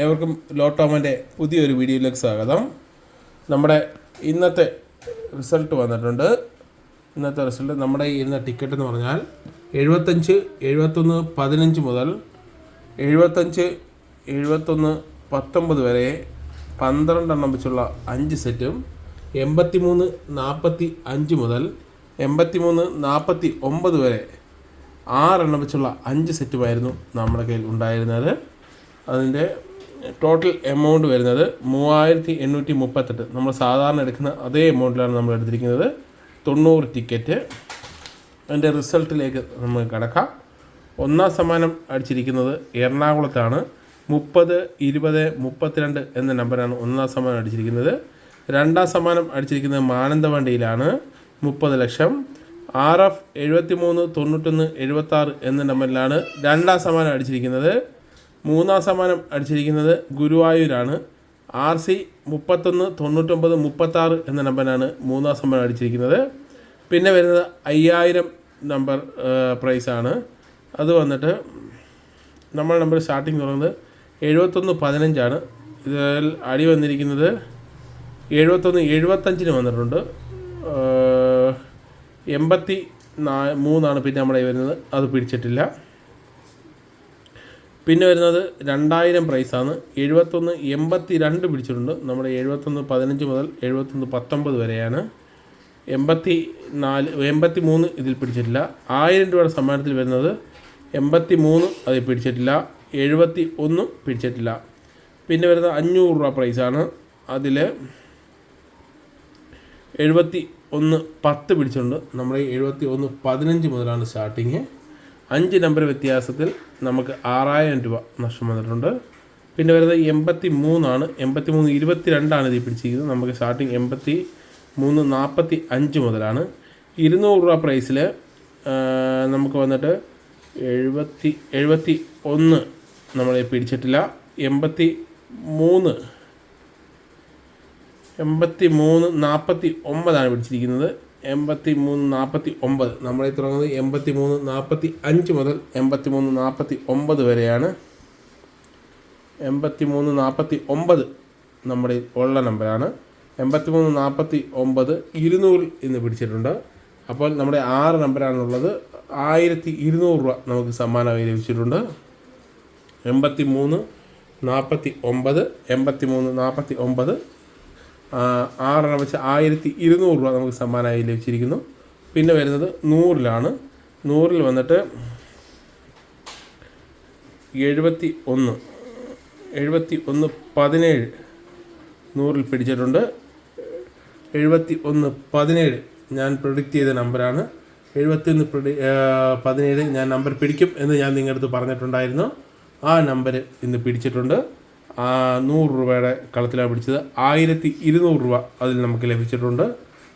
ഏവർക്കും ലോട്ടോമന്റെ പുതിയൊരു വീഡിയോയിലേക്ക് സ്വാഗതം. നമ്മുടെ ഇന്നത്തെ റിസൾട്ട് വന്നിട്ടുണ്ട്. ഇന്നത്തെ റിസൾട്ട് നമ്മുടെ ഇന്ന ടിക്കറ്റ് എന്ന് പറഞ്ഞാൽ എഴുപത്തഞ്ച് എഴുപത്തൊന്ന് പതിനഞ്ച് മുതൽ എഴുപത്തഞ്ച് എഴുപത്തൊന്ന് പത്തൊമ്പത് വരെ പന്ത്രണ്ടെണ്ണം വെച്ചുള്ള അഞ്ച് സെറ്റും എൺപത്തിമൂന്ന് നാൽപ്പത്തി അഞ്ച് മുതൽ എൺപത്തിമൂന്ന് നാൽപ്പത്തി ഒമ്പത് വരെ ആറെണ്ണം വെച്ചുള്ള അഞ്ച് സെറ്റുമായിരുന്നു നമ്മുടെ കയ്യിൽ ഉണ്ടായിരുന്നത്. അതിന്റെ ടോട്ടൽ എമൗണ്ട് വരുന്നത് മൂവായിരത്തി എണ്ണൂറ്റി മുപ്പത്തെട്ട് നമ്മൾ സാധാരണ എടുക്കുന്ന അതേ എമൗണ്ടിലാണ് നമ്മൾ എടുത്തിരിക്കുന്നത്. തൊണ്ണൂറ് ടിക്കറ്റ് അതിന്റെ റിസൾട്ടിലേക്ക് നമ്മൾ കിടക്കാം. ഒന്നാം സമ്മാനം അടിച്ചിരിക്കുന്നത് എറണാകുളത്താണ്. മുപ്പത് ഇരുപത് മുപ്പത്തിരണ്ട് എന്ന നമ്പറാണ് ഒന്നാം സമ്മാനം അടിച്ചിരിക്കുന്നത്. രണ്ടാം സമ്മാനം അടിച്ചിരിക്കുന്നത് മാനന്തവണ്ടിയിലാണ് മുപ്പത് ലക്ഷം. ആർ എഫ് എഴുപത്തി മൂന്ന് തൊണ്ണൂറ്റൊന്ന് എഴുപത്താറ് എന്ന നമ്പറിലാണ് രണ്ടാം സമ്മാനം അടിച്ചിരിക്കുന്നത്. മൂന്നാം സമ്മാനം അടിച്ചിരിക്കുന്നത് ഗുരുവായൂരാണ്. ആർ സി മുപ്പത്തൊന്ന് തൊണ്ണൂറ്റൊമ്പത് മുപ്പത്താറ് എന്ന നമ്പറിനാണ് മൂന്നാം സമ്മാനം അടിച്ചിരിക്കുന്നത്. പിന്നെ വരുന്നത് അയ്യായിരം നമ്പർ പ്രൈസാണ്. അത് വന്നിട്ട് നമ്മൾ നമ്പർ സ്റ്റാർട്ടിങ് തുടങ്ങുന്നത് എഴുപത്തൊന്ന് പതിനഞ്ചാണ്. ഇതിൽ അടി വന്നിരിക്കുന്നത് എഴുപത്തൊന്ന് എഴുപത്തഞ്ചിന് വന്നിട്ടുണ്ട്. എൺപത്തി നാ മൂന്നാണ് പിന്നെ നമ്മുടെ വരുന്നത്. അത് പിടിച്ചിട്ടില്ല. പിന്നെ വരുന്നത് രണ്ടായിരം പ്രൈസാണ് എഴുപത്തൊന്ന് എൺപത്തി രണ്ട് പിടിച്ചിട്ടുണ്ട്. നമ്മുടെ എഴുപത്തൊന്ന് പതിനഞ്ച് മുതൽ എഴുപത്തൊന്ന് പത്തൊമ്പത് വരെയാണ്. എൺപത്തി നാല് എൺപത്തി മൂന്ന് ഇതിൽ പിടിച്ചിട്ടില്ല. ആയിരം രൂപയുടെ സമ്മാനത്തിൽ വരുന്നത് എൺപത്തി മൂന്ന് അതിൽ പിടിച്ചിട്ടില്ല. എഴുപത്തി ഒന്ന് പിടിച്ചിട്ടില്ല. പിന്നെ വരുന്നത് അഞ്ഞൂറ് രൂപ പ്രൈസാണ് അതിൽ എഴുപത്തി ഒന്ന് പത്ത് പിടിച്ചിട്ടുണ്ട്. നമ്മുടെ എഴുപത്തി ഒന്ന് പതിനഞ്ച് മുതലാണ് സ്റ്റാർട്ടിങ് അഞ്ച് നമ്പർ വ്യത്യാസത്തിൽ നമുക്ക് ആറായിരം രൂപ നഷ്ടം വന്നിട്ടുണ്ട്. പിന്നെ വരുന്നത് എൺപത്തി മൂന്നാണ് എൺപത്തി മൂന്ന് ഇരുപത്തി രണ്ടാണ് ഇതിൽ പിടിച്ചിരിക്കുന്നത് നമുക്ക് സ്റ്റാർട്ടിങ് എൺപത്തി മൂന്ന് നാൽപ്പത്തി അഞ്ച് മുതലാണ്. ഇരുന്നൂറ് രൂപ പ്രൈസിൽ നമുക്ക് വന്നിട്ട് എഴുപത്തി എഴുപത്തി ഒന്ന് നമ്മളെ പിടിച്ചിട്ടില്ല. എൺപത്തി മൂന്ന് എൺപത്തി മൂന്ന് നാൽപ്പത്തി ഒമ്പതാണ് പിടിച്ചിരിക്കുന്നത്. എൺപത്തി മൂന്ന് നാൽപ്പത്തി ഒമ്പത് നമ്മളെ തുടങ്ങുന്നത് എൺപത്തി മൂന്ന് നാൽപ്പത്തി അഞ്ച് മുതൽ എൺപത്തി മൂന്ന് നാൽപ്പത്തി ഒമ്പത് വരെയാണ്. എൺപത്തി മൂന്ന് നാൽപ്പത്തി ഒമ്പത് നമ്മുടെ ഉള്ള നമ്പറാണ്. എൺപത്തി മൂന്ന് നാൽപ്പത്തി ഒമ്പത് ഇരുന്നൂറിൽ ഇന്ന് പിടിച്ചിട്ടുണ്ട്. അപ്പോൾ നമ്മുടെ ആറ് നമ്പറാണുള്ളത്. ആയിരത്തി ഇരുന്നൂറ് രൂപ നമുക്ക് സമ്മാനമായി ലഭിച്ചിട്ടുണ്ട്. എൺപത്തി മൂന്ന് നാൽപ്പത്തി ഒമ്പത് എൺപത്തി മൂന്ന് നാൽപ്പത്തി ഒമ്പത് ആറെണ്ണം വെച്ച് ആയിരത്തി ഇരുന്നൂറ് രൂപ നമുക്ക് സമ്മാനമായി ലഭിച്ചിരിക്കുന്നു. പിന്നെ വരുന്നത് നൂറിലാണ്. നൂറിൽ വന്നിട്ട് എഴുപത്തി ഒന്ന് എഴുപത്തി ഒന്ന് പതിനേഴ് നൂറിൽ പിടിച്ചിട്ടുണ്ട്. എഴുപത്തി ഒന്ന് പതിനേഴ് ഞാൻ പ്രൊഡിക്റ്റ് ചെയ്ത നമ്പറാണ് എഴുപത്തി ഒന്ന് പ്രൊഡി പതിനേഴ് ഞാൻ നമ്പർ പിടിക്കും എന്ന് ഞാൻ നിങ്ങളുടെ അടുത്ത് പറഞ്ഞിട്ടുണ്ടായിരുന്നു. ആ നമ്പർ ഇന്ന് പിടിച്ചിട്ടുണ്ട്. നൂറ് രൂപയുടെ കളത്തിലാണ് പിടിച്ചത്. ആയിരത്തി ഇരുന്നൂറ് രൂപ അതിൽ നമുക്ക് ലഭിച്ചിട്ടുണ്ട്.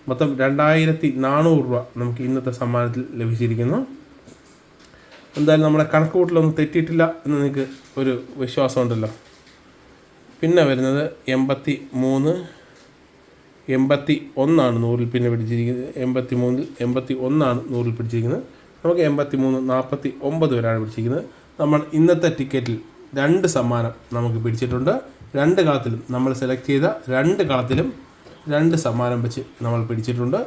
മൊത്തം രണ്ടായിരത്തി നാനൂറ് രൂപ നമുക്ക് ഇന്നത്തെ സമ്മാനത്തിൽ ലഭിച്ചിരിക്കുന്നു. എന്തായാലും നമ്മുടെ കണക്ക് കൂട്ടിലൊന്നും തെറ്റിയിട്ടില്ല എന്ന് നിങ്ങൾക്ക് ഒരു വിശ്വാസമുണ്ടല്ലോ. പിന്നെ വരുന്നത് എൺപത്തി മൂന്ന് എൺപത്തി ഒന്നാണ് നൂറിൽ പിന്നെ പിടിച്ചിരിക്കുന്നത്. എൺപത്തി മൂന്നിൽ എൺപത്തി ഒന്നാണ് നൂറിൽ പിടിച്ചിരിക്കുന്നത്. നമുക്ക് എൺപത്തി മൂന്ന് നാൽപ്പത്തി ഒമ്പത് വരെയാണ് പിടിച്ചിരിക്കുന്നത്. നമ്മൾ ഇന്നത്തെ ടിക്കറ്റിൽ രണ്ട് സമ്മാനം നമുക്ക് പിടിച്ചിട്ടുണ്ട്. രണ്ട് കളത്തിലും നമ്മൾ സെലക്ട് ചെയ്ത രണ്ട് കളത്തിലും രണ്ട് സമ്മാനം വെച്ച് നമ്മൾ പിടിച്ചിട്ടുണ്ട്.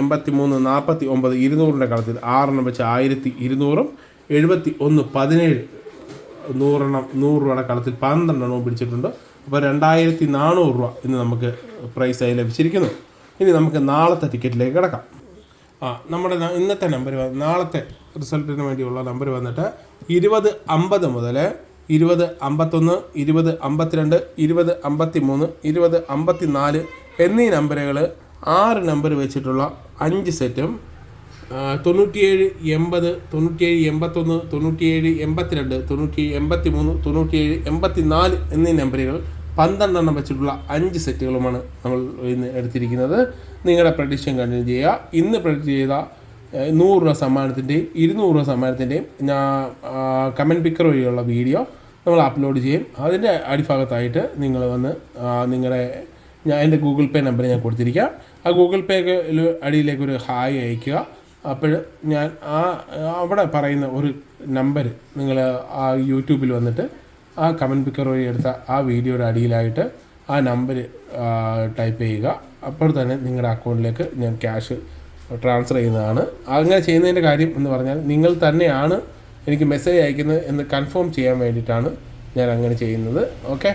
എൺപത്തി മൂന്ന് നാൽപ്പത്തി ഒമ്പത് ഇരുന്നൂറിന്റെ കളത്തിൽ ആറെണ്ണം വെച്ച് ആയിരത്തി ഇരുന്നൂറും എഴുപത്തി ഒന്ന് പതിനേഴ് നൂറെണ്ണം നൂറ് രൂപയുടെ കളത്തിൽ പന്ത്രണ്ടെണ്ണവും പിടിച്ചിട്ടുണ്ട്. അപ്പോൾ രണ്ടായിരത്തി നാനൂറ് രൂപ ഇന്ന് നമുക്ക് പ്രൈസായി ലഭിച്ചിരിക്കുന്നു. ഇനി നമുക്ക് നാളത്തെ ടിക്കറ്റിലേക്ക് കിടക്കാം. ആ നമ്മുടെ ഇന്നത്തെ നമ്പർ നാളത്തെ റിസൾട്ടിന് വേണ്ടിയുള്ള നമ്പർ വന്നിട്ട് ഇരുപത് അമ്പത് മുതൽ ഇരുപത് അമ്പത്തൊന്ന് ഇരുപത് അമ്പത്തിരണ്ട് ഇരുപത് അമ്പത്തി മൂന്ന് ഇരുപത് അമ്പത്തി നാല് എന്നീ നമ്പറുകൾ ആറ് നമ്പർ വെച്ചിട്ടുള്ള അഞ്ച് സെറ്റും തൊണ്ണൂറ്റിയേഴ് എൺപത് തൊണ്ണൂറ്റിയേഴ് എൺപത്തൊന്ന് തൊണ്ണൂറ്റിയേഴ് എൺപത്തിരണ്ട് തൊണ്ണൂറ്റി എൺപത്തി മൂന്ന് തൊണ്ണൂറ്റിയേഴ് എൺപത്തി നാല് എന്നീ നമ്പറുകൾ പന്ത്രണ്ടെണ്ണം വെച്ചിട്ടുള്ള അഞ്ച് സെറ്റുകളുമാണ് നമ്മൾ ഇന്ന് എടുത്തിരിക്കുന്നത്. നിങ്ങളുടെ പ്രഡിക്ഷൻ കണ്ടിന്യൂ ചെയ്യുക. ഇന്ന് പ്രഡിക്റ്റ് ചെയ്ത നൂറ് രൂപ സമ്മാനത്തിന്റെയും ഇരുന്നൂറ് രൂപ സമ്മാനത്തിന്റെയും ഞാൻ കമന്റ് പിക്കർ വഴിയുള്ള വീഡിയോ നമ്മൾ അപ്ലോഡ് ചെയ്യും. അതിന്റെ അടിഭാഗത്തായിട്ട് നിങ്ങൾ വന്ന് നിങ്ങളുടെ ഞാൻ എന്റെ ഗൂഗിൾ പേ നമ്പർ ഞാൻ കൊടുത്തിരിക്കാം. ആ ഗൂഗിൾ പേ അടിയിലേക്ക് ഒരു ഹായ് അയക്കുക അപ്പോൾ ഞാൻ ആ അവിടെ പറയുന്ന ഒരു നമ്പർ നിങ്ങൾ ആ യൂട്യൂബിൽ വന്നിട്ട് ആ കമന്റ് പിക്കർ വഴി എടുത്ത ആ വീഡിയോയുടെ അടിയിലായിട്ട് ആ നമ്പർ ടൈപ്പ് ചെയ്യുക. അപ്പോൾ തന്നെ നിങ്ങളുടെ അക്കൗണ്ടിലേക്ക് ഞാൻ ക്യാഷ് ട്രാൻസ്ഫർ ചെയ്യുന്നതാണ്. അങ്ങനെ ചെയ്യുന്നതിന്റെ കാര്യം എന്ന് പറഞ്ഞാൽ നിങ്ങൾ തന്നെയാണ് എനിക്ക് മെസ്സേജ് അയക്കുന്നത് എന്ന് കൺഫേം ചെയ്യാൻ വേണ്ടിയിട്ടാണ് ഞാൻ അങ്ങനെ ചെയ്യുന്നത്. ഓക്കെ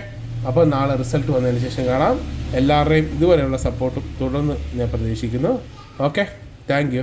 അപ്പോൾ നാളെ റിസൾട്ട് വന്നതിന് ശേഷം കാണാം. എല്ലാവരുടെയും ഇതുവരെയുള്ള സപ്പോർട്ടും തുടർന്ന് ഞാൻ പ്രതീക്ഷിക്കുന്നു. Okay thank